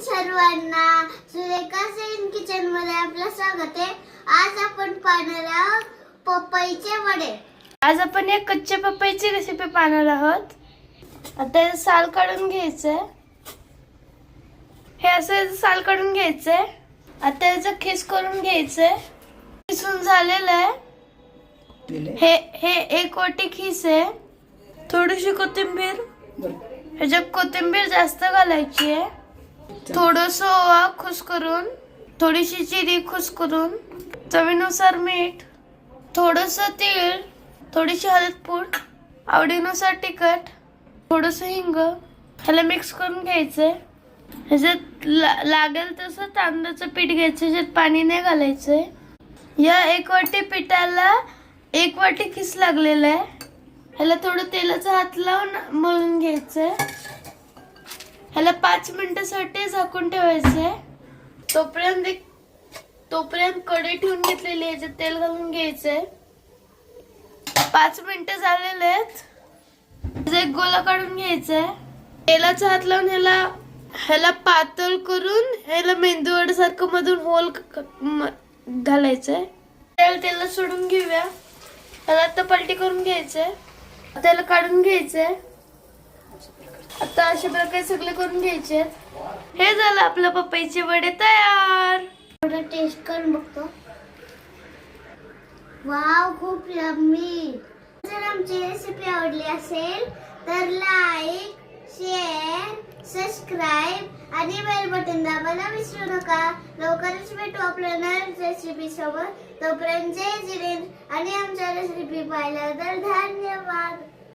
सर्वांना सुरेखा सेन किचनमध्ये आपलं स्वागत आहे. आज आपण पाहणार आहोत पपईचे वडे. आज आपण एक कच्च्या पपईची रेसिपी पाहणार आहोत. आता साल काढून घ्यायचंय. हे असं याचं साल काढून घ्यायचंय. आता याचं खिस करून घ्यायचंय. खिसून झालेलं आहे. हे हे एक वाटी खिस आहे. थोडीशी कोथिंबीर. ह्याच्यात कोथिंबीर जास्त घालायची आहे. थोडस ओवा खुस करून थोडीशी जिरी खुस करून चवीनुसार मीठ थोडस तीळ थोडीशी हळद पूड आवडीनुसार तिखट थोडस हिंग ह्याला मिक्स करून घ्यायचंय ह्याच्यात ला- लागेल तसं तांदळाचं पीठ घ्यायचं ह्याच्यात पाणी नाही घालायचंय या एक वाटी पिठाला एक वाटी खिस लागलेलं आहे. ह्याला थोडं तेलाचा हात लावून मळून घ्यायचंय ह्याला पाच मिनिटासाठी झाकून ठेवायचंय. तोपर्यंत एक तोपर्यंत कढई ठेवून घेतलेली आहे याच्यात तेल घालून घ्यायचंय. पाच मिनिटं झालेले आहेत. एक गोला काढून घ्यायचंय. आहे तेलाचा हात लावून ह्याला ह्याला पातळ करून ह्याला मेंदूवड सारखं मधून होल घालायचंय. तेल तेला सोडून घेऊया. ह्याला आता पलटी करून घ्यायचंय. त्याला काढून घ्यायचंय. आता अशा प्रकारे सगळे करून घ्यायचे हे झालं आपलं पपईचे वडे तयार. थोडं टेस्ट करून बघतो. वाव खूप यम्मी जर आमची रेसिपी आवडली असेल तर लाईक शेअर सबस्क्राईब आणि बेल बटन दाबायला विसरू नका. लवकरच भेटू आपल्या नवीन रेसिपी सोबत. तोपर्यंत जय जिरेन आणि आमच्या रेसिपी पाहिल्याबद्दल धन्यवाद.